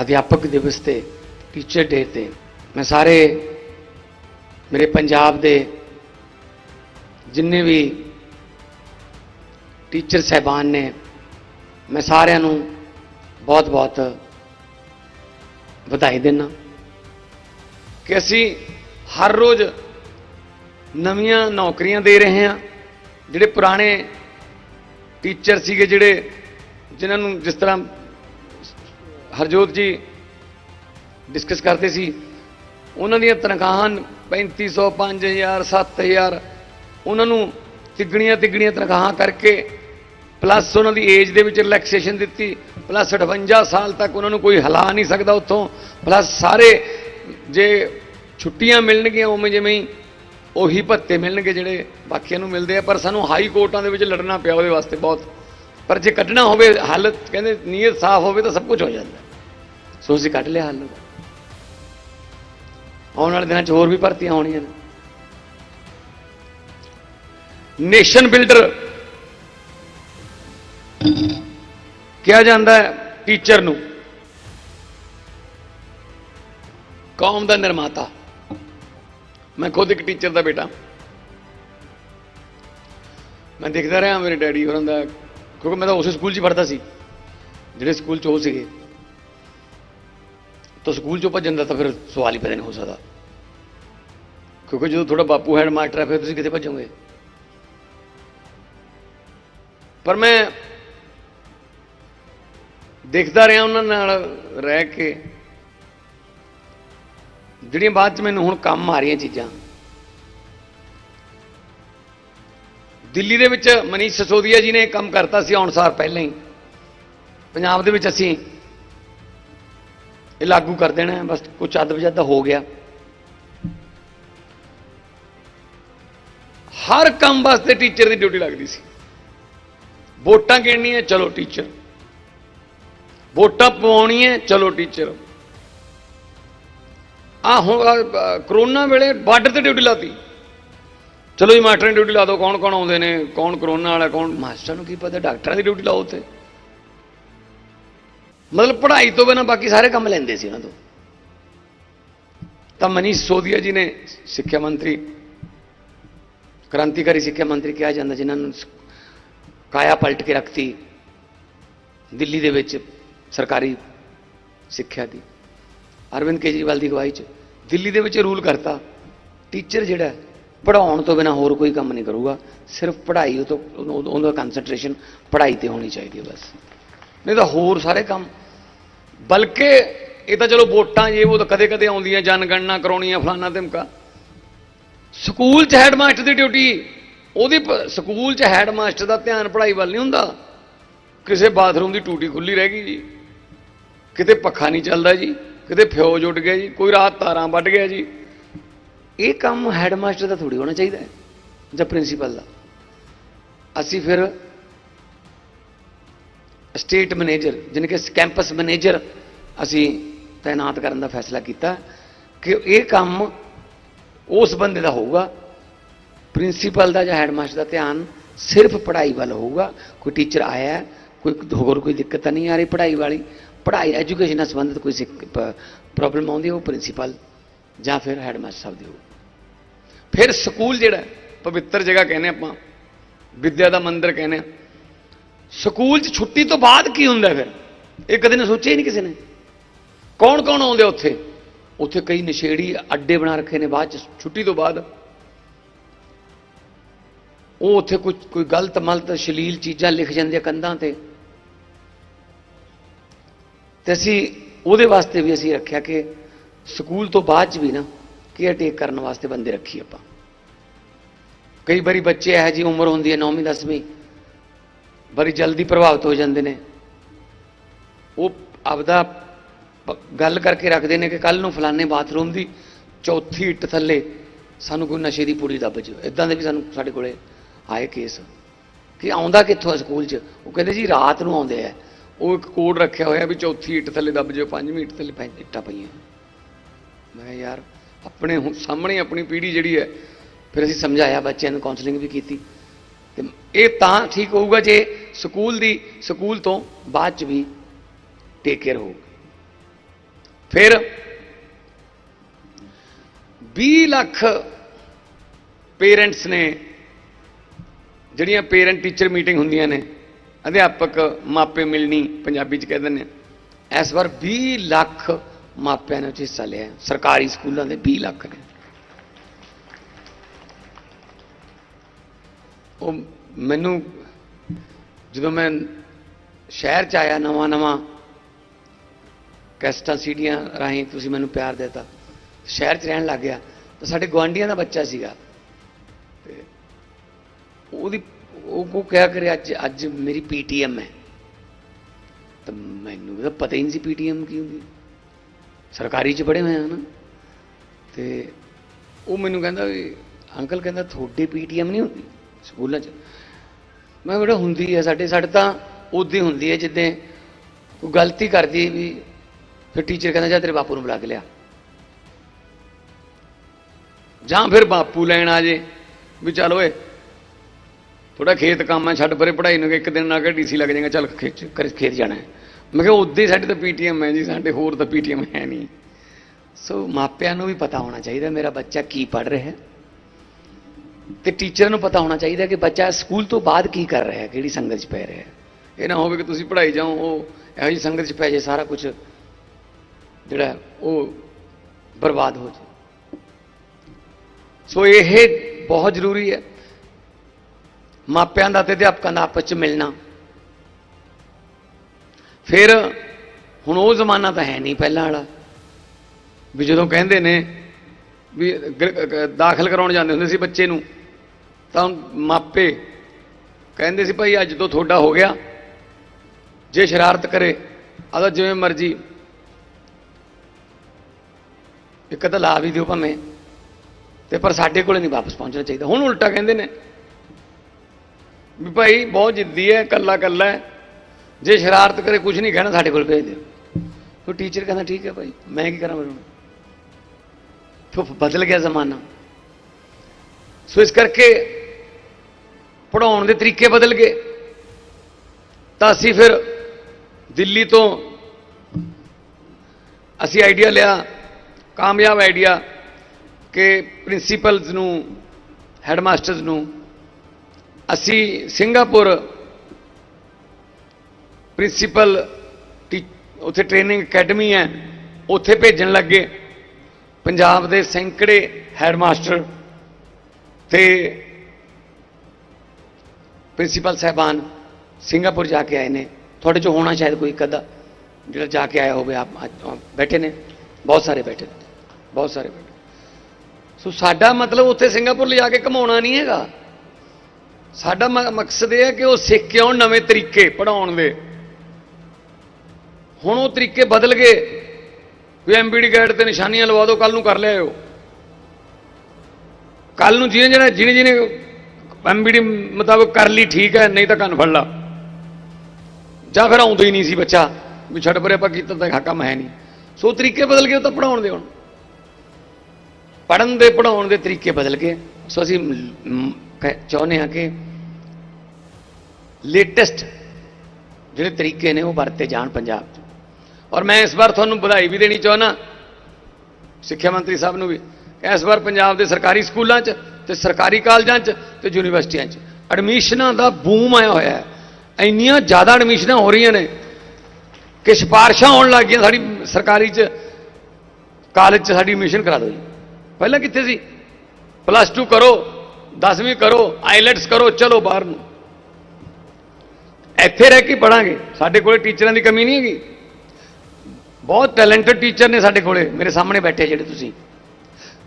ਅਧਿਆਪਕ ਦਿਵਸ ਤੇ ਟੀਚਰ ਡੇ ਤੇ, ਮੈਂ ਸਾਰੇ ਮੇਰੇ ਪੰਜਾਬ ਦੇ ਜਿੰਨੇ ਵੀ ਟੀਚਰ ਸਹਿਬਾਨ ਨੇ, ਮੈਂ ਸਾਰਿਆਂ ਨੂੰ ਬਹੁਤ-ਬਹੁਤ ਵਧਾਈ ਦਿੰਦਾ ਕਿ ਅਸੀਂ ਹਰ ਰੋਜ਼ ਨਵੀਆਂ ਨੌਕਰੀਆਂ ਦੇ ਰਹੇ ਹਾਂ, ਜਿਹੜੇ ਪੁਰਾਣੇ ਟੀਚਰ ਸੀਗੇ ਜਿਹੜੇ, ਜਿਨ੍ਹਾਂ ਨੂੰ ਜਿਸ ਤਰ੍ਹਾਂ ਹਰਜੋਤ ਜੀ ਡਿਸਕਸ ਕਰਦੇ ਸੀ, ਉਹਨਾਂ ਦੀਆਂ ਤਨਖਾਹਾਂ 3500 5000 7000 ਉਹਨਾਂ ਨੂੰ ਤਿੱਗਣੀਆਂ ਤਿੱਗਣੀਆਂ ਤਨਖਾਹਾਂ ਕਰਕੇ ਪਲੱਸ ਉਹਨਾਂ ਦੀ ਏਜ ਦੇ ਵਿੱਚ ਰਿਲੈਕਸੇਸ਼ਨ ਦਿੱਤੀ ਪਲੱਸ 58 ਸਾਲ ਤੱਕ ਉਹਨਾਂ ਨੂੰ ਕੋਈ ਹਿਲਾ ਨਹੀਂ ਸਕਦਾ ਉੱਥੋਂ ਪਲੱਸ ਸਾਰੇ ਜੇ ਛੁੱਟੀਆਂ ਮਿਲਣਗੀਆਂ ਉਵੇਂ ਜਿਵੇਂ ਹੀ, ਉਹੀ ਭੱਤੇ ਮਿਲਣਗੇ ਜਿਹੜੇ ਬਾਕੀਆਂ ਨੂੰ ਮਿਲਦੇ ਆ, ਪਰ ਸਾਨੂੰ ਹਾਈ ਕੋਰਟਾਂ ਦੇ ਵਿੱਚ ਲੜਨਾ ਪਿਆ ਉਹਦੇ ਵਾਸਤੇ ਬਹੁਤ ਪਰ ਜੇ ਕੱਢਣਾ ਹੋਵੇ, ਹਾਲਤ ਕਹਿੰਦੇ ਨੀਅਤ ਸਾਫ਼ ਹੋਵੇ ਤਾਂ ਸਭ ਕੁਝ ਹੋ ਜਾਂਦਾ। ਸੋ ਅਸੀਂ ਕੱਢ ਲਿਆ ਹੱਲ ਆਉਣ ਵਾਲੇ ਦਿਨਾਂ 'ਚ ਹੋਰ ਵੀ ਭਰਤੀਆਂ ਹੋਣੀਆਂ ਨੇ। ਨੇਸ਼ਨ ਬਿਲਡਰ ਕਿਹਾ ਜਾਂਦਾ ਹੈ ਟੀਚਰ ਨੂੰ। ਕੌਮ ਦਾ ਨਿਰਮਾਤਾ। ਮੈਂ ਖੁਦ ਇੱਕ ਟੀਚਰ ਦਾ ਬੇਟਾ। ਮੈਂ ਦੇਖਦਾ ਰਿਹਾ ਮੇਰੇ ਡੈਡੀ ਹੋਰਾਂ ਦਾ ਕਿਉਂਕਿ ਮੈਂ ਤਾਂ ਉਸੇ ਸਕੂਲ 'ਚ ਹੀ ਪੜ੍ਹਦਾ ਸੀ। ਜਿਹੜੇ ਸਕੂਲ 'ਚ ਉਹ ਸੀਗੇ। ਤਾਂ ਸਕੂਲ 'ਚੋਂ ਭੱਜਣ ਦਾ ਤਾਂ ਫਿਰ ਸਵਾਲ ਹੀ ਪੈਦਾ ਨਹੀਂ ਹੋ ਸਕਦਾ। ਕਿਉਂਕਿ ਜਦੋਂ ਤੁਹਾਡਾ ਬਾਪੂ ਹੈਡ ਮਾਸਟਰ ਹੈ, ਫਿਰ ਤੁਸੀਂ ਕਿੱਥੇ ਭੱਜੋਗੇ? ਪਰ ਮੈਂ ਦੇਖਦਾ ਰਿਹਾ ਉਹਨਾਂ ਨਾਲ ਰਹਿ ਕੇ। ਜਿਹੜੀਆਂ ਬਾਅਦ ਚ ਮੈਨੂੰ ਹੁਣ ਕੰਮ ਆ ਰਹੀਆਂ ਚੀਜ਼ਾਂ। ਦਿੱਲੀ ਦੇ ਵਿੱਚ ਮਨੀਸ਼ ਸਸੋਦੀਆ ਜੀ ਨੇ ਕੰਮ ਕਰਤਾ ਸੀ ਆਉਣ ਸਾਰ ਪਹਿਲਾਂ ਹੀ। ਪੰਜਾਬ ਦੇ ਵਿੱਚ ਅਸੀਂ ਇਹ ਲਾਗੂ ਕਰ ਦੇਣਾ ਹੈ, ਬਸ ਕੁਝ ਅੱਧ ਵਜੱਦ ਹੋ ਗਿਆ। ਹਰ ਕੰਮ ਵਾਸਤੇ ਟੀਚਰ ਦੀ ਡਿਊਟੀ ਲੱਗਦੀ ਸੀ। ਵੋਟਾਂ ਗਿਣਨੀਆਂ, ਚਲੋ ਟੀਚਰ ਵੋਟਾਂ ਪਵਾਉਣੀਆਂ, ਚਲੋ ਟੀਚਰ ਆ ਹੁਣ ਕਰੋਨਾ ਵੇਲੇ ਬਾਰਡਰ ਤੇ ਡਿਊਟੀ ਲਾਤੀ। ਚਲੋ ਜੀ ਮਾਸਟਰਾਂ ਦੀ ਡਿਊਟੀ ਲਾ ਦਿਓ ਕੌਣ ਕੌਣ ਆਉਂਦੇ ਨੇ ਕੌਣ ਕਰੋਨਾ ਵਾਲਾ ਕੌਣ ਮਾਸਟਰਾਂ ਨੂੰ ਕੀ ਪਤਾ ਡਾਕਟਰਾਂ ਦੀ ਡਿਊਟੀ ਲਾਓ ਉੱਥੇ। ਮਤਲਬ ਪੜ੍ਹਾਈ ਤੋਂ ਬਿਨਾਂ ਬਾਕੀ ਸਾਰੇ ਕੰਮ ਲੈਂਦੇ ਸੀ ਉਹਨਾਂ ਤੋਂ। ਤਾਂ ਮਨੀਸ਼ ਸੋਦੀਆ ਜੀ ਨੇ ਸਿੱਖਿਆ ਮੰਤਰੀ ਕ੍ਰਾਂਤੀਕਾਰੀ ਸਿੱਖਿਆ ਮੰਤਰੀ ਕਿਹਾ ਜਾਂਦਾ ਜਿਨ੍ਹਾਂ ਨੂੰ ਕਾਇਆ ਪਲਟ ਕੇ ਰੱਖਤੀ ਦਿੱਲੀ ਦੇ ਵਿੱਚ ਸਰਕਾਰੀ ਸਿੱਖਿਆ ਦੀ। ਅਰਵਿੰਦ ਕੇਜਰੀਵਾਲ ਦੀ ਅਗਵਾਈ 'ਚ ਦਿੱਲੀ ਦੇ ਵਿੱਚ ਰੂਲ ਕਰਤਾ। ਟੀਚਰ ਜਿਹੜਾ ਪੜਾਉਣ ਤੋਂ ਬਿਨਾ ਹੋਰ ਕੋਈ ਕੰਮ ਨਹੀਂ ਕਰੂਗਾ। ਸਿਰਫ ਪੜ੍ਹਾਈ ਉਹ ਤੋਂ ਉਹਦਾ ਕਨਸੈਂਟਰੇਸ਼ਨ ਪੜ੍ਹਾਈ ਤੇ ਹੋਣੀ ਚਾਹੀਦੀ ਹੈ ਬਸ। ਨਹੀਂ ਤਾਂ ਹੋਰ ਸਾਰੇ ਕੰਮ। ਬਲਕਿ ਇਹ ਤਾਂ ਚਲੋ ਵੋਟਾਂ ਇਹ ਉਹ ਤਾਂ ਕਦੇ ਕਦੇ ਆਉਂਦੀਆਂ, ਜਨਗਣਨਾ ਕਰਾਉਣੀਆਂ ਫਲਾਨਾ ਧਮਕਾ। ਸਕੂਲ 'ਚ ਹੈਡਮਾਸਟਰ ਦੀ ਡਿਊਟੀ ਉਹਦੀ ਪ- ਸਕੂਲ 'ਚ ਹੈਡਮਾਸਟਰ ਦਾ ਧਿਆਨ ਪੜ੍ਹਾਈ ਵੱਲ ਨਹੀਂ ਹੁੰਦਾ। ਕਿਸੇ ਬਾਥਰੂਮ ਦੀ ਟੂਟੀ ਖੁੱਲੀ ਰਹਿ ਗਈ ਜੀ। ਕਿਤੇ ਪੱਖਾ ਨਹੀਂ ਚੱਲਦਾ ਜੀ, ਕਿਤੇ ਫਿਊਜ਼ ਉੱਡ ਗਿਆ ਜੀ, ਕੋਈ ਰਾਤ ਤਾਰਾਂ ਵੱਢ ਗਿਆ ਜੀ। ਇਹ ਕੰਮ ਹੈਡਮਾਸਟਰ ਦਾ ਥੋੜੀ ਹੋਣਾ ਚਾਹੀਦਾ ਹੈ, ਜਾਂ ਪ੍ਰਿੰਸੀਪਲ ਦਾ। ਅਸੀਂ ਫਿਰ ਸਟੇਟ ਮੈਨੇਜਰ ਜਿਹਨੇ ਕਿ ਕੈਂਪਸ ਮੈਨੇਜਰ ਅਸੀਂ ਤਾਇਨਾਤ ਕਰਨ ਦਾ ਫੈਸਲਾ ਕੀਤਾ ਕਿ ਇਹ ਕੰਮ ਉਸ ਬੰਦੇ ਦਾ ਹੋਊਗਾ ਪ੍ਰਿੰਸੀਪਲ ਦਾ ਜਾਂ ਹੈਡਮਾਸਟਰ ਦਾ ਧਿਆਨ ਸਿਰਫ ਪੜ੍ਹਾਈ ਵੱਲ ਹੋਊਗਾ। ਕੋਈ ਟੀਚਰ ਆਇਆ, ਕੋਈ ਹੋਰ ਕੋਈ ਦਿੱਕਤ ਤਾਂ ਨਹੀਂ ਆ ਰਹੀ ਪੜ੍ਹਾਈ ਵਾਲੀ। ਪੜ੍ਹਾਈ ਐਜੂਕੇਸ਼ਨ ਨਾਲ ਸੰਬੰਧਿਤ ਕੋਈ ਪ੍ਰੋਬਲਮ ਆਉਂਦੀ, ਉਹ ਪ੍ਰਿੰਸੀਪਲ ਜਾਂ ਫਿਰ ਹੈਡਮਾਸਟਰ ਸਾਹਿਬ ਦੀ ਹੋਊ ਫਿਰ ਸਕੂਲ ਜਿਹੜਾ ਪਵਿੱਤਰ ਜਗ੍ਹਾ ਕਹਿੰਦੇ ਆਪਾਂ, ਵਿਦਿਆ ਦਾ ਮੰਦਿਰ ਕਹਿੰਦੇ ਆ। ਸਕੂਲ 'ਚ ਛੁੱਟੀ ਤੋਂ ਬਾਅਦ ਕੀ ਹੁੰਦਾ ਫਿਰ? ਇਹ ਕਦੇ ਨਾ ਸੋਚਿਆ ਹੀ ਨਹੀਂ ਕਿਸੇ ਨੇ। ਕੌਣ ਕੌਣ ਆਉਂਦੇ ਉੱਥੇ? ਉੱਥੇ ਕਈ ਨਸ਼ੇੜੀ ਅੱਡੇ ਬਣਾ ਰੱਖੇ ਨੇ ਬਾਅਦ 'ਚ, ਛੁੱਟੀ ਤੋਂ ਬਾਅਦ। ਉਹ ਉੱਥੇ ਕੋਈ ਕੋਈ ਗਲਤ ਮਲਤ ਸ਼ਲੀਲ ਚੀਜ਼ਾਂ ਲਿਖ ਜਾਂਦੇ ਆ ਕੰਧਾਂ ਤੇ। ਤੇ ਅਸੀਂ ਉਹਦੇ ਵਾਸਤੇ ਵੀ ਅਸੀਂ ਰੱਖਿਆ ਕਿ ਸਕੂਲ ਤੋਂ ਬਾਅਦ ਚ ਵੀ ਨਾ ਕੇਅਰ ਟੇਕ ਕਰਨ ਵਾਸਤੇ ਬੰਦੇ ਰੱਖੀ ਆਪਾਂ। ਕਈ ਵਾਰੀ ਬੱਚੇ ਇਹੋ ਜੀ ਉਮਰ ਹੁੰਦੀ ਹੈ 9ਵੀਂ 10ਵੀਂ ਬੜੀ ਜਲਦੀ ਪ੍ਰਭਾਵਿਤ ਹੋ ਜਾਂਦੇ ਨੇ। ਉਹ ਆਪਦਾ ਗੱਲ ਕਰਕੇ ਰੱਖਦੇ ਨੇ ਕਿ ਕੱਲ ਨੂੰ ਫਲਾਣੇ ਬਾਥਰੂਮ ਦੀ ਚੌਥੀ ਇੱਟ ਥੱਲੇ ਸਾਨੂੰ ਕੋਈ ਨਸ਼ੇ ਦੀ ਪੂੜੀ ਦੱਬ ਜਿਓ। ਇਦਾਂ ਦੇ ਵੀ ਸਾਨੂੰ ਸਾਡੇ ਕੋਲੇ ਆਏ ਕੇਸ ਕਿ ਆਉਂਦਾ ਕਿੱਥੋਂ ਆ ਸਕੂਲ 'ਚ? ਉਹ ਕਹਿੰਦੇ ਜੀ ਰਾਤ ਨੂੰ ਆਉਂਦੇ ਆ। ਉਹ ਇੱਕ ਕੋਡ ਰੱਖਿਆ ਹੋਇਆ ਵੀ ਚੌਥੀ ਇੱਟ ਥੱਲੇ ਦੱਬ ਜਿਓ, ਪੰਜਵੀਂ ਇੱਟ ਥੱਲੇ ਪੰਜ ਇੱਟਾਂ ਪਈਆਂ। ਮੈਂ ਕਿਹਾ ਯਾਰ ਆਪਣੇ ਹੁਣ ਸਾਹਮਣੇ ਆਪਣੀ ਪੀੜ੍ਹੀ ਜਿਹੜੀ ਹੈ, ਫਿਰ ਅਸੀਂ ਸਮਝਾਇਆ, ਬੱਚਿਆਂ ਨੂੰ ਕਾਉਂਸਲਿੰਗ ਵੀ ਕੀਤੀ। ਤੇ ਇਹ ਤਾਂ ਠੀਕ ਹੋਊਗਾ ਜੇ ਸਕੂਲ ਦੀ, ਸਕੂਲ ਤੋਂ ਬਾਅਦ ਚ ਵੀ ਟੇਕ ਕੇਅਰ ਹੋਊਗੀ। ਫਿਰ 20 ਲੱਖ ਪੇਰੈਂਟਸ ਨੇ, ਜਿਹੜੀਆਂ ਪੇਰੈਂਟ ਟੀਚਰ ਮੀਟਿੰਗ ਹੁੰਦੀਆਂ ਨੇ, ਅਧਿਆਪਕ ਮਾਪੇ ਮਿਲਣੀ ਪੰਜਾਬੀ ਚ ਕਹਿੰਦੇ ਨੇ ਇਸ ਵਾਰ 20 ਲੱਖ ਮਾਪਿਆਂ ਨੇ ਉਹ 'ਚ ਹਿੱਸਾ ਲਿਆ। ਸਰਕਾਰੀ ਸਕੂਲਾਂ ਦੇ 20 ਲੱਖ ਨੇ। ਉਹ ਮੈਨੂੰ ਜਦੋਂ ਮੈਂ ਸ਼ਹਿਰ ਚ ਆਇਆ ਨਵਾਂ ਨਵਾਂ, ਕੈਸਟਾਂ ਸੀੜੀਆਂ ਰਾਹੀਂ ਤੁਸੀਂ ਮੈਨੂੰ ਪਿਆਰ ਦਿੱਤਾ, ਸ਼ਹਿਰ ਚ ਰਹਿਣ ਲੱਗ ਗਿਆ, ਤਾਂ ਸਾਡੇ ਗਵਾਂਢੀਆਂ ਦਾ ਬੱਚਾ ਸੀਗਾ। ਤੇ ਉਹਦੀ ਉਹ ਕੋ ਕਿਹਾ ਕਰੇ, ਅੱਜ ਅੱਜ ਮੇਰੀ ਪੀਟੀਐਮ ਹੈ। ਤਾਂ ਮੈਨੂੰ ਤਾਂ ਪਤਾ ਹੀ ਨਹੀਂ ਸੀ ਪੀਟੀਐਮ ਕੀ ਹੁੰਦੀ। ਸਰਕਾਰੀ ਚ ਪੜ੍ਹੇ ਹੋਏ ਆ ਨਾ। ਤੇ ਉਹ ਮੈਨੂੰ ਕਹਿੰਦਾ ਵੀ, ਅੰਕਲ ਕਹਿੰਦਾ ਤੁਹਾਡੇ ਪੀਟੀਐਮ ਨਹੀਂ ਹੁੰਦੀ ਸਕੂਲਾਂ 'ਚ। ਮੈਂ ਕਿਹਾ, ਬੇਟਾ ਹੁੰਦੀ ਹੈ ਸਾਡੇ ਸਾਡੇ ਤਾਂ ਉਦੋਂ ਹੀ ਹੁੰਦੀ ਹੈ ਜਿੱਦਾਂ ਕੋਈ ਗਲਤੀ ਕਰਦੀ ਵੀ ਫਿਰ ਟੀਚਰ ਕਹਿੰਦਾ, ਜਾ ਤੇਰੇ ਬਾਪੂ ਨੂੰ ਬੁਲਾ ਕੇ ਲਿਆ। ਜਾਂ ਫਿਰ ਬਾਪੂ ਲੈਣ ਆ ਜੇ, ਵੀ ਚੱਲ ਓਏ ਥੋੜਾ ਖੇਤ ਕੰਮ ਹੈ ਛੱਡ ਪਰੇ ਪੜ੍ਹਾਈ ਨੂੰ, ਇੱਕ ਦਿਨ ਨਾ ਕੇ ਡੀਸੀ ਲੱਗ ਜਾਏਗਾ, ਚੱਲ ਖੇਤ ਕਰ ਖੇਤ ਜਾਣਾ ਹੈ। ਮੈਂ ਕਿਹਾ ਉਦੋਂ ਹੀ ਸਾਡੇ ਤਾਂ ਪੀਟੀਐਮ ਹੈ ਜੀ, ਸਾਡੇ ਹੋਰ ਤਾਂ ਪੀਟੀਐਮ ਹੈ ਨਹੀਂ। ਸੋ ਮਾਪਿਆਂ ਨੂੰ ਵੀ ਪਤਾ ਹੋਣਾ ਚਾਹੀਦਾ ਮੇਰਾ ਬੱਚਾ ਕੀ ਪੜ੍ਹ ਰਿਹਾ ਹੈ। ਤੇ ਟੀਚਰ ਨੂੰ ਪਤਾ ਹੋਣਾ ਚਾਹੀਦਾ ਕਿ ਬੱਚਾ ਸਕੂਲ ਤੋਂ ਬਾਅਦ ਕੀ ਕਰ ਰਿਹਾ ਹੈ, ਕਿਹੜੀ ਸੰਗਤ 'ਚ ਪੈ ਰਿਹਾ ਹੈ। ਇਹ ਨਾ ਹੋਵੇ ਕਿ ਤੁਸੀਂ ਪੜ੍ਹਾਈ ਜਾਓ, ਉਹ ਇਹੋ ਜਿਹੀ ਸੰਗਤ 'ਚ ਪੈ ਜੇ ਸਾਰਾ ਕੁਝ ਜਿਹੜਾ ਉਹ ਬਰਬਾਦ ਹੋ ਜਾਏ। ਸੋ ਇਹ ਬਹੁਤ ਜ਼ਰੂਰੀ ਹੈ। ਮਾਪਿਆਂ ਦਾ ਤੇ ਅਧਿਆਪਕਾਂ ਦਾ ਆਪਸ 'ਚ ਮਿਲਣਾ। ਫਿਰ ਹੁਣ ਉਹ ਜ਼ਮਾਨਾ ਤਾਂ ਹੈ ਨਹੀਂ ਪਹਿਲਾਂ ਵਾਲਾ। ਵੀ ਜਦੋਂ ਕਹਿੰਦੇ ਨੇ ਵੀ ਦਾਖਲ ਕਰਾਉਣ ਜਾਂਦੇ ਹੁੰਦੇ ਸੀ ਬੱਚੇ ਨੂੰ, ਤਾਂ ਮਾਪੇ ਕਹਿੰਦੇ ਸੀ, ਭਾਈ ਅੱਜ ਤੋਂ ਤੁਹਾਡਾ ਹੋ ਗਿਆ। ਜੇ ਸ਼ਰਾਰਤ ਕਰੇ ਆਦਾ ਜਿਵੇਂ ਮਰਜ਼ੀ ਇੱਕ ਤਾਂ ਲਾ ਵੀ ਦਿਓ ਭਾਵੇਂ। ਤੇ ਪਰ ਸਾਡੇ ਕੋਲੇ ਨਹੀਂ ਵਾਪਸ ਪਹੁੰਚਣਾ ਚਾਹੀਦਾ। ਹੁਣ ਉਲਟਾ ਕਹਿੰਦੇ ਨੇ ਵੀ ਭਾਈ ਬਹੁਤ ਜਿੱਦੀ ਹੈ ਕੱਲਾ ਕੱਲਾ ਹੈ। ਜੇ ਸ਼ਰਾਰਤ ਕਰੇ ਕੁਝ ਨਹੀਂ ਕਹਿਣਾ ਸਾਡੇ ਕੋਲ ਭੇਜ ਦਿਓ ਉਹ ਟੀਚਰ ਕਹਿੰਦਾ, ਠੀਕ ਹੈ ਭਾਈ, ਮੈਂ ਕੀ ਕਰਾਂ ਫਿਰ ਹੁਣ? ਫਿਰ ਬਦਲ ਗਿਆ ਜ਼ਮਾਨਾ। ਸੋ ਇਸ ਕਰਕੇ ਪੜਾਉਣ ਦੇ ਤਰੀਕੇ ਬਦਲ ਗਏ। ਤਾਂ ਅਸੀਂ ਫਿਰ ਦਿੱਲੀ ਤੋਂ ਅਸੀਂ ਆਈਡੀਆ ਲਿਆ, ਕਾਮਯਾਬ ਆਈਡੀਆ ਕਿ ਪ੍ਰਿੰਸੀਪਲਸ ਨੂੰ ਹੈਡਮਾਸਟਰਸ ਨੂੰ ਅਸੀਂ ਸਿੰਗਾਪੁਰ ਪ੍ਰਿੰਸੀਪਲ ਟੀ- ਉੱਥੇ ਟ੍ਰੇਨਿੰਗ ਅਕੈਡਮੀ ਹੈ, ਉੱਥੇ ਭੇਜਣ ਲੱਗੇ। ਪੰਜਾਬ ਦੇ ਸੈਂਕੜੇ ਹੈਡਮਾਸਟਰ ਤੇ ਪ੍ਰਿੰਸੀਪਲ ਸਾਹਿਬਾਨ ਸਿੰਗਾਪੁਰ ਜਾ ਕੇ ਆਏ ਨੇ। ਤੁਹਾਡੇ ਚੋਂ ਹੋਣਾ ਸ਼ਾਇਦ ਕੋਈ ਇੱਕ ਅੱਧਾ ਜਿਹੜਾ ਜਾ ਕੇ ਆਇਆ ਹੋਵੇ, ਆਪ ਬੈਠੇ ਨੇ। ਬਹੁਤ ਸਾਰੇ ਬੈਠੇ ਨੇ। ਬਹੁਤ ਸਾਰੇ ਬੈਠੇ ਸੋ ਸਾਡਾ ਮਤਲਬ ਉੱਥੇ ਸਿੰਗਾਪੁਰ ਲਿਜਾ ਕੇ ਕਮਾਉਣਾ ਨਹੀਂ ਹੈਗਾ। ਸਾਡਾ ਮ- ਮਕਸਦ ਇਹ ਹੈ ਕਿ ਉਹ ਸਿੱਖ ਕੇ ਆਉਣ ਨਵੇਂ ਤਰੀਕੇ ਪੜਾਉਣ ਦੇ। ਹੁਣ ਉਹ ਤਰੀਕੇ ਬਦਲ ਗਏ। ਕੋਈ ਐਮਬੀਡੀ ਗਾਈਡ ਤੇ ਨਿਸ਼ਾਨੀਆਂ ਲਵਾ ਦਿਓ ਕੱਲ ਨੂੰ ਕਰ ਲਿਆਇਓ। ਕੱਲ ਨੂੰ ਜਿਹਨੇ ਜਿਹੜਾ ਜਿਹਨੇ ਜਿਹਨੇ ਐਮਬੀਡੀ ਮੁਤਾਬਕ ਕਰ ਲਈ, ਠੀਕ ਹੈ, ਨਹੀਂ ਤਾਂ ਕੰਨ ਫੜ ਲਾ। ਜਾਂ ਫਿਰ ਆਉਂਦਾ ਹੀ ਨਹੀਂ ਸੀ ਬੱਚਾ, ਵੀ ਛੱਡ ਪਰੇ ਆਪਾਂ ਕੀਤਾ ਤਾਂ ਕੰਮ ਹੈ ਨਹੀਂ। ਸੋ ਤਰੀਕੇ ਬਦਲ ਗਏ, ਉਹ ਤਾਂ ਪੜਾਉਣ ਦੇ ਹੁਣ। ਪੜਨ ਦੇ ਪੜਾਉਣ ਦੇ ਤਰੀਕੇ ਬਦਲ ਗਏ। ਸੋ ਅਸੀਂ ਕਹਿ- ਚਾਹੁੰਦੇ ਹਾਂ ਕਿ ਲੇਟੈਸਟ ਜਿਹੜੇ ਤਰੀਕੇ ਨੇ ਉਹ ਵਰਤੇ ਜਾਣ ਪੰਜਾਬ 'ਚ। ਔਰ ਮੈਂ ਇਸ ਵਾਰ ਤੁਹਾਨੂੰ ਵਧਾਈ ਵੀ ਦੇਣੀ ਚਾਹੁੰਦਾ। ਸਿੱਖਿਆ ਮੰਤਰੀ ਸਾਹਿਬ ਨੂੰ ਵੀ। ਇਸ ਵਾਰ ਪੰਜਾਬ ਦੇ ਸਰਕਾਰੀ ਸਕੂਲਾਂ 'ਚ ਤੇ ਸਰਕਾਰੀ ਕਾਲਜਾਂ 'ਚ ਤੇ ਯੂਨੀਵਰਸਿਟੀਆਂ 'ਚ। ਐਡਮਿਸ਼ਨਾਂ ਦਾ ਬੂਮ ਆਇਆ ਹੋਇਆ ਹੈ। ਇੰਨੀਆਂ ਜ਼ਿਆਦਾ ਐਡਮਿਸ਼ਨਾਂ ਹੋ ਰਹੀਆਂ ਨੇ ਕਿ ਸਿਫਾਰਸ਼ਾਂ ਹੋਣ ਲੱਗ ਗਈਆਂ। ਸਾਡੀ ਸਰਕਾਰੀ 'ਚ, ਕਾਲਜ 'ਚ ਸਾਡੀ ਐਡਮਿਸ਼ਨ ਕਰਾ ਦਿਓ ਜੀ। ਪਹਿਲਾਂ ਕਿੱਥੇ ਸੀ? ਪਲੱਸ 2 ਕਰੋ 10ਵੀਂ ਕਰੋ, ਆਈਲੈਟਸ ਕਰੋ, ਚਲੋ ਬਾਹਰ ਨੂੰ। ਇੱਥੇ ਰਹਿ ਕੇ ਪੜਾਂਗੇ ਸਾਡੇ ਕੋਲੇ ਟੀਚਰਾਂ ਦੀ ਕਮੀ ਨਹੀਂ ਹੈਗੀ। ਬਹੁਤ ਟੈਲੈਂਟਡ ਟੀਚਰ ਨੇ ਸਾਡੇ ਕੋਲੇ, ਮੇਰੇ ਸਾਹਮਣੇ ਬੈਠੇ ਜਿਹੜੇ ਤੁਸੀਂ।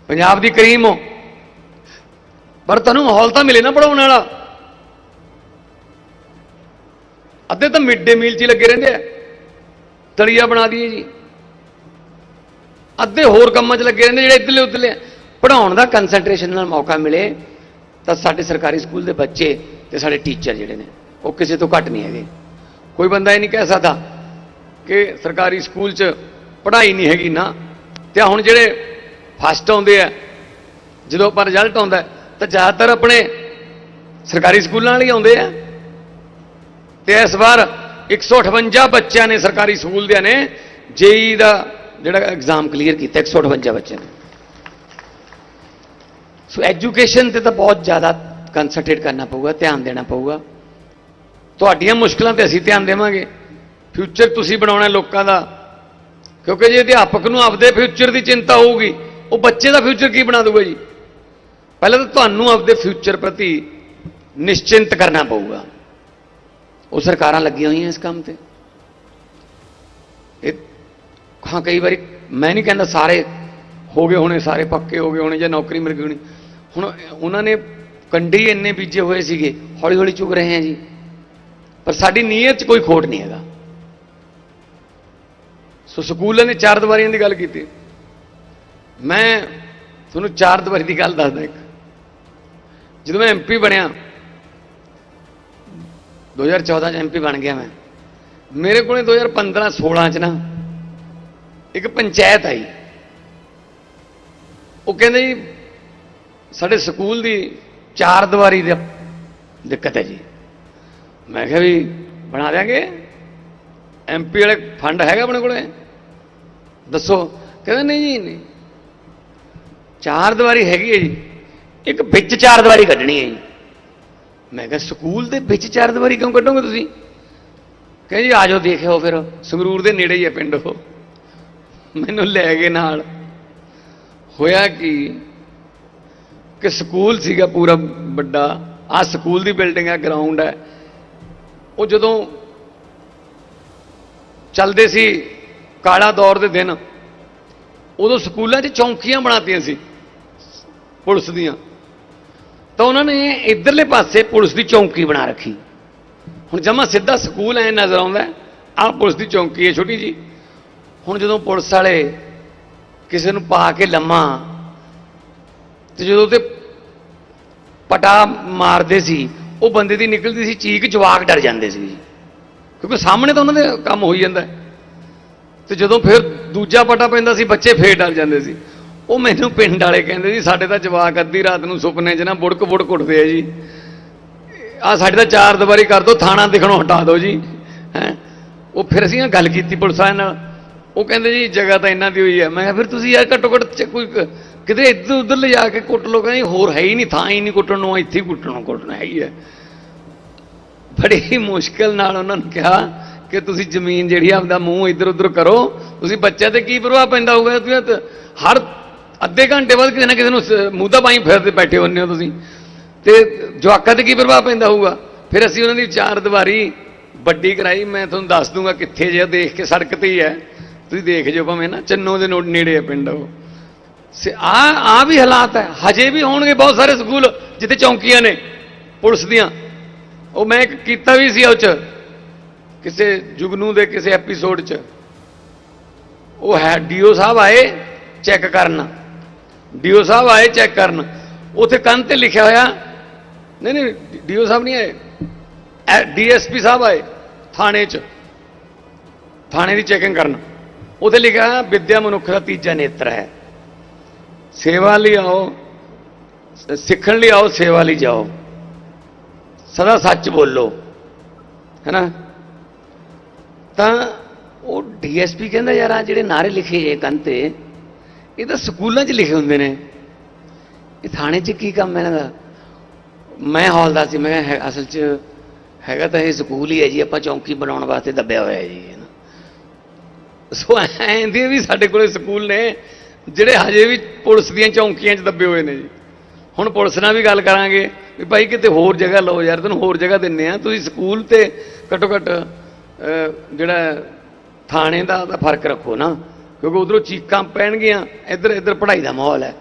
ਪੰਜਾਬ ਦੀ ਕਰੀਮ ਹੋ। ਪਰ ਤੁਹਾਨੂੰ ਮਾਹੌਲ ਤਾਂ ਮਿਲੇ ਨਾ ਪੜਾਉਣ ਵਾਲਾ। ਅੱਧੇ ਤਾਂ ਮਿਡ ਡੇ ਮੀਲ 'ਚ ਹੀ ਲੱਗੇ ਰਹਿੰਦੇ ਆ। ਤਲੀਆ ਬਣਾ ਦਈਏ ਜੀ। ਅੱਧੇ ਹੋਰ ਕੰਮਾਂ 'ਚ ਲੱਗੇ ਰਹਿੰਦੇ ਜਿਹੜੇ ਇੱਧਰਲੇ ਉੱਧਰਲੇ ਪੜਾਉਣ ਦਾ ਕਨਸੈਂਟਰੇਸ਼ਨ ਨਾਲ ਮੌਕਾ ਮਿਲੇ, ਤਾਂ ਸਾਡੇ ਸਰਕਾਰੀ ਸਕੂਲ ਦੇ ਬੱਚੇ ਤੇ ਸਾਡੇ ਟੀਚਰ ਜਿਹੜੇ ਨੇ, ਉਹ ਕਿਸੇ ਤੋਂ ਘੱਟ ਨਹੀਂ ਹੈਗੇ। ਕੋਈ ਬੰਦਾ ਇਹ ਨਹੀਂ ਕਹਿ ਸਕਦਾ ਕਿ ਸਰਕਾਰੀ ਸਕੂਲ 'ਚ ਪੜ੍ਹਾਈ ਨਹੀਂ ਹੈਗੀ ਨਾ। ਤੇ ਹੁਣ ਜਿਹੜੇ ਫਸਟ ਆਉਂਦੇ ਆ, ਜਦੋਂ ਆਪਾਂ ਰਿਜ਼ਲਟ ਆਉਂਦਾ, ਤਾਂ ਜ਼ਿਆਦਾਤਰ ਆਪਣੇ ਸਰਕਾਰੀ ਸਕੂਲਾਂ ਵਾਲੇ ਹੀ ਆਉਂਦੇ ਆ। ਤੇ ਇਸ ਵਾਰ 158 ਬੱਚਿਆਂ ਨੇ ਸਰਕਾਰੀ ਸਕੂਲ ਦੇ ਨੇ ਜੇਈ ਦਾ ਜਿਹੜਾ ਐਗਜ਼ਾਮ ਕਲੀਅਰ ਕੀਤਾ 158 ਬੱਚਿਆਂ ਨੇ। ਸੋ ਐਜੂਕੇਸ਼ਨ ਤੇ ਤਾਂ ਬਹੁਤ ਜ਼ਿਆਦਾ ਕਨਸੈਂਟਰੇਟ ਕਰਨਾ ਪਊਗਾ, ਧਿਆਨ ਦੇਣਾ ਪਊਗਾ। ਤੁਹਾਡੀਆਂ ਮੁਸ਼ਕਲਾਂ ਤੇ ਅਸੀਂ ਧਿਆਨ ਦੇਵਾਂਗੇ। ਫਿਊਚਰ ਤੁਸੀਂ ਬਣਾਉਣਾ ਲੋਕਾਂ ਦਾ? ਕਿਉਂਕਿ ਜੇ ਅਧਿਆਪਕ ਨੂੰ ਆਪਦੇ ਫਿਊਚਰ ਦੀ ਚਿੰਤਾ ਹੋਊਗੀ, ਉਹ ਬੱਚੇ ਦਾ ਫਿਊਚਰ ਕੀ ਬਣਾ ਦੂਗਾ ਜੀ? ਪਹਿਲਾਂ ਤਾਂ ਤੁਹਾਨੂੰ ਆਪਦੇ ਫਿਊਚਰ ਪ੍ਰਤੀ ਨਿਸ਼ਚਿੰਤ ਕਰਨਾ ਪਊਗਾ। ਉਹ ਸਰਕਾਰਾਂ ਲੱਗੀਆਂ ਹੋਈਆਂ ਇਸ ਕੰਮ ਤੇ। ਇਹ ਹਾਂ, ਕਈ ਵਾਰੀ ਮੈਂ ਨਹੀਂ ਕਹਿੰਦਾ ਸਾਰੇ ਹੋ ਗਏ ਹੋਣੇ, ਸਾਰੇ ਪੱਕੇ ਹੋ ਗਏ ਹੋਣੇ ਜਾਂ ਨੌਕਰੀ ਮਿਲ ਗਈ ਹੋਣੀ। ਹੁਣ ਉਹਨਾਂ ਨੇ ਕੰਡੇ ਇੰਨੇ ਬੀਜੇ ਹੋਏ ਸੀਗੇ ਹੌਲੀ ਹੌਲੀ ਚੁਗ ਰਹੇ ਆ ਜੀ। ਪਰ ਸਾਡੀ ਨੀਅਤ 'ਚ ਕੋਈ ਖੋਟ ਨਹੀਂ ਹੈਗਾ। ਸੋ ਸਕੂਲਾਂ ਨੇ ਚਾਰ ਦੀਵਾਰੀਆਂ ਦੀ ਗੱਲ ਕੀਤੀ। ਮੈਂ ਤੁਹਾਨੂੰ ਚਾਰ ਦੀਵਾਰੀ ਦੀ ਗੱਲ ਦੱਸਦਾ ਇੱਕ। ਜਦੋਂ ਮੈਂ ਐਮਪੀ ਬਣਿਆ 2014 ਚ ਐਮਪੀ ਬਣ ਗਿਆ ਮੈਂ, ਮੇਰੇ ਕੋਲੇ 2015 16 ਚ ਨਾ ਇੱਕ ਪੰਚਾਇਤ ਆਈ। ਉਹ ਕਹਿੰਦੇ ਜੀ, ਸਾਡੇ ਸਕੂਲ ਦੀ ਚਾਰ ਦੀਵਾਰੀ ਦੀ ਦਿੱਕਤ ਹੈ ਜੀ। ਮੈਂ ਕਿਹਾ ਵੀ ਬਣਾ ਦਿਆਂਗੇ। ਐਮਪੀ ਵਾਲੇ ਫੰਡ ਹੈਗਾ ਆਪਣੇ ਕੋਲੇ। ਦੱਸੋ, ਕਹਿੰਦੇ ਨਹੀਂ ਜੀ, ਨਹੀਂ। ਚਾਰ ਦੀਵਾਰੀ ਹੈਗੀ ਹੈ ਜੀ। ਇੱਕ ਵਿੱਚ ਚਾਰ ਦੀਵਾਰੀ ਕੱਢਣੀ ਹੈ ਜੀ। ਮੈਂ ਕਿਹਾ, ਸਕੂਲ ਦੇ ਵਿੱਚ ਚਾਰ ਦੀਵਾਰੀ ਕਿਉਂ ਕੱਢੋਗੇ ਤੁਸੀਂ? ਕਹਿੰਦੇ ਜੀ, ਆ ਜਾਓ, ਦੇਖਿਓ ਫਿਰ। ਸੰਗਰੂਰ ਦੇ ਨੇੜੇ ਹੀ ਹੈ ਪਿੰਡ ਉਹ। ਮੈਨੂੰ ਲੈ ਗਏ ਨਾਲ। ਹੋਇਆ ਕੀ ਕਿ ਸਕੂਲ ਸੀਗਾ ਪੂਰਾ ਵੱਡਾ। ਆ ਸਕੂਲ ਦੀ ਬਿਲਡਿੰਗ ਹੈ ਗਰਾਊਂਡ ਹੈ ਉਹ ਜਦੋਂ ਚੱਲਦੇ ਸੀ ਕਾਲਾ ਦੌਰ ਦੇ ਦਿਨ ਉਦੋਂ ਸਕੂਲਾਂ 'ਚ ਚੌਂਕੀਆਂ ਬਣਾਤੀਆਂ ਸੀ ਪੁਲਿਸ ਦੀਆਂ। ਤਾਂ ਉਹਨਾਂ ਨੇ ਇਧਰਲੇ ਪਾਸੇ ਪੁਲਿਸ ਦੀ ਚੌਂਕੀ ਬਣਾ ਰੱਖੀ। ਹੁਣ ਜਮਾ ਸਿੱਧਾ ਸਕੂਲ ਐ ਨਜ਼ਰ ਆਉਂਦਾ ਆਹ ਪੁਲਿਸ ਦੀ ਚੌਂਕੀ ਹੈ ਛੋਟੀ ਜੀ ਹੁਣ ਜਦੋਂ ਪੁਲਿਸ ਵਾਲੇ ਕਿਸੇ ਨੂੰ ਪਾ ਕੇ ਲੰਮਾ ਤੇ ਜਦੋਂ ਤੇ ਪਟਾ ਮਾਰਦੇ ਸੀ, ਉਹ ਬੰਦੇ ਦੀ ਨਿਕਲਦੀ ਸੀ ਚੀਕ, ਜਵਾਕ ਡਰ ਜਾਂਦੇ ਸੀ। ਕਿਉਂਕਿ ਸਾਹਮਣੇ ਤਾਂ ਉਹਨਾਂ ਦੇ ਕੰਮ ਹੋਈ ਜਾਂਦਾ ਹੈ। ਤੇ ਜਦੋਂ ਫਿਰ ਦੂਜਾ ਪਟਾ ਪੈਂਦਾ ਸੀ, ਬੱਚੇ ਫੇਰ ਡਰ ਜਾਂਦੇ ਸੀ। ਉਹ ਮੈਨੂੰ ਪਿੰਡ ਵਾਲੇ ਕਹਿੰਦੇ ਜੀ ਸਾਡੇ ਤਾਂ ਜਵਾਕ ਅੱਧੀ ਰਾਤ ਨੂੰ ਸੁਪਨੇ 'ਚ ਨਾ ਬੁੜਕ ਬੁੜਕ ਉੱਠਦੇ ਆ ਜੀ। ਆ ਸਾਡੇ ਤਾਂ ਚਾਰ ਦੀਵਾਰੀ ਕਰ ਦੋ, ਥਾਣਾ ਦਿਖਣੋਂ ਹਟਾ ਦਿਓ ਜੀ, ਹੈ। ਉਹ ਫਿਰ ਅਸੀਂ ਇਹ ਗੱਲ ਕੀਤੀ ਪੁਲਿਸ ਵਾਲਿਆਂ ਨਾਲ। ਉਹ ਕਹਿੰਦੇ ਜੀ, ਜਗ੍ਹਾ ਤਾਂ ਇਹਨਾਂ ਦੀ ਹੋਈ ਹੈ ਮੈਂ ਕਿਹਾ, ਫਿਰ ਤੁਸੀਂ ਯਾਰ ਘੱਟੋ ਘੱਟ ਕੋਈ ਕਿਤੇ ਇੱਧਰ ਉੱਧਰ ਲਿਜਾ ਕੇ ਕੁੱਟ ਲੋ ਕਹਿੰਦੇ ਹੋਰ ਹੈ ਹੀ ਨਹੀਂ, ਥਾਂ ਹੀ ਨਹੀਂ ਕੁੱਟਣ ਨੂੰ, ਇੱਥੇ ਹੀ ਕੁੱਟਣਾ ਕੁੱਟਣਾ ਹੈ ਹੀ ਹੈ ਬੜੀ ਹੀ ਮੁਸ਼ਕਲ ਨਾਲ ਉਹਨਾਂ ਨੂੰ ਕਿਹਾ ਕਿ ਤੁਸੀਂ ਜ਼ਮੀਨ ਜਿਹੜੀ ਆ ਆਪਦਾ ਮੂੰਹ ਇੱਧਰ ਉੱਧਰ ਕਰੋ। ਤੁਸੀਂ ਬੱਚਿਆਂ ਤੇ ਕੀ ਪ੍ਰਭਾਵ ਪੈਂਦਾ ਹੋਊਗਾ? ਤੁਸੀਂ ਹਰ ਅੱਧੇ ਘੰਟੇ ਬਾਅਦ ਕਿਸੇ ਨਾ ਕਿਸੇ ਨੂੰ ਸ- ਮੂੰਹ ਦਾ ਪਾਈ ਫਿਰਦੇ ਬੈਠੇ ਹੁੰਦੇ ਹੋ ਤੁਸੀਂ। ਤੇ ਜਵਾਕਾਂ ਤੇ ਕੀ ਪ੍ਰਭਾਵ ਪੈਂਦਾ ਹੋਊਗਾ? ਫਿਰ ਅਸੀਂ ਉਹਨਾਂ ਦੀ ਚਾਰ ਦੀਵਾਰੀ ਵੱਡੀ ਕਰਾਈ। ਮੈਂ ਤੁਹਾਨੂੰ ਦੱਸ ਦੂੰਗਾ ਕਿੱਥੇ ਜੇ ਦੇਖ ਕੇ ਸੜਕ ਤੇ ਹੀ ਹੈ। ਤੁਸੀਂ ਦੇਖ ਜਿਓ ਭਾਵੇਂ ਨਾ, ਚੰਨੋ ਦੇ ਨੋ- ਨੇੜੇ ਹੈ ਪਿੰਡ ਉਹ। ਆ ਆ ਵੀ ਹਾਲਾਤ ਹੈ। ਹਜੇ ਵੀ ਹੋਣਗੇ ਬਹੁਤ ਸਾਰੇ ਸਕੂਲ ਜਿੱਥੇ ਚੌਂਕੀਆਂ ਨੇ, ਪੁਲਿਸ ਦੀਆਂ। ਉਹ ਮੈਂ ਇੱਕ ਕੀਤਾ ਵੀ ਸੀ ਉਹ ਚ। ਕਿਸੇ ਜੁਗਨੂ ਦੇ ਕਿਸੇ ਐਪੀਸੋਡ ਚ ਉਹ ਹੈ ਡੀਓ ਸਾਹਿਬ ਆਏ ਚੈੱਕ ਕਰਨ। ਡੀਓ ਸਾਹਿਬ ਆਏ ਚੈੱਕ ਕਰਨ। ਉੱਥੇ ਕੰਨ ਤੇ ਲਿਖਿਆ ਹੋਇਆ ਨਹੀਂ ਨਹੀਂ ਡੀਓ ਸਾਹਿਬ ਨਹੀਂ ਆਏ ਡੀਐਸਪੀ ਸਾਹਿਬ ਆਏ ਥਾਣੇ ਚ ਥਾਣੇ ਦੀ ਚੈਕਿੰਗ ਕਰਨ। ਉੱਥੇ ਲਿਖਿਆ ਹੋਇਆ, ਵਿਦਿਆ ਮਨੁੱਖ ਦਾ ਤੀਜਾ ਨੇਤਰ ਹੈ। ਸੇਵਾ ਲਈ ਆਓ ਸਿੱਖਣ ਲਈ ਆਓ ਸੇਵਾ ਲਈ ਜਾਓ। ਸਦਾ ਸੱਚ ਬੋਲੋ। ਹੈਨਾ? ਤਾਂ ਉਹ ਡੀਐਸਪੀ ਕਹਿੰਦਾ ਯਾਰ ਆ ਜਿਹੜੇ ਨਾਰੇ ਲਿਖੇ ਜੇ ਕੰਨ ਤੇ, ਇਹ ਤਾਂ ਸਕੂਲਾਂ 'ਚ ਲਿਖੇ ਹੁੰਦੇ ਨੇ। ਇਹ ਥਾਣੇ 'ਚ ਕੀ ਕੰਮ ਹੈ ਇਹਨਾਂ ਦਾ? ਮੈਂ ਹੌਲਦਾਰ ਸੀ, ਮੈਂ ਕਿਹਾ ਹੈ- ਅਸਲ 'ਚ ਹੈਗਾ ਤਾਂ ਇਹ ਸਕੂਲ ਹੀ ਹੈ ਜੀ, ਆਪਾਂ ਚੌਂਕੀ ਬਣਾਉਣ ਵਾਸਤੇ ਦੱਬਿਆ ਹੋਇਆ ਹੈ ਜੀ ਸੋ ਐਂਦੇ ਵੀ ਸਾਡੇ ਕੋਲੇ ਸਕੂਲ ਨੇ, ਜਿਹੜੇ ਹਜੇ ਵੀ ਪੁਲਿਸ ਦੀਆਂ ਚੌਂਕੀਆਂ 'ਚ ਦੱਬੇ ਹੋਏ ਨੇ ਜੀ। ਹੁਣ ਪੁਲਿਸ ਨਾਲ ਵੀ ਗੱਲ ਕਰਾਂਗੇ, ਵੀ ਭਾਈ ਕਿਤੇ ਹੋਰ ਜਗ੍ਹਾ ਲਓ ਯਾਰ, ਤੈਨੂੰ ਹੋਰ ਜਗ੍ਹਾ ਦਿੰਨੇ ਆ, ਤੁਸੀਂ ਸਕੂਲ ਤੇ ਘੱਟੋ ਘੱਟ ਜਿਹੜਾ ਥਾਣੇ ਦਾ ਤਾਂ ਫ਼ਰਕ ਰੱਖੋ ਨਾ, ਕਿਉਂਕਿ ਉਧਰੋਂ ਚੀਕਾਂ ਪੈਣਗੀਆਂ ਇੱਧਰ ਇੱਧਰ ਪੜ੍ਹਾਈ ਦਾ ਮਾਹੌਲ ਹੈ।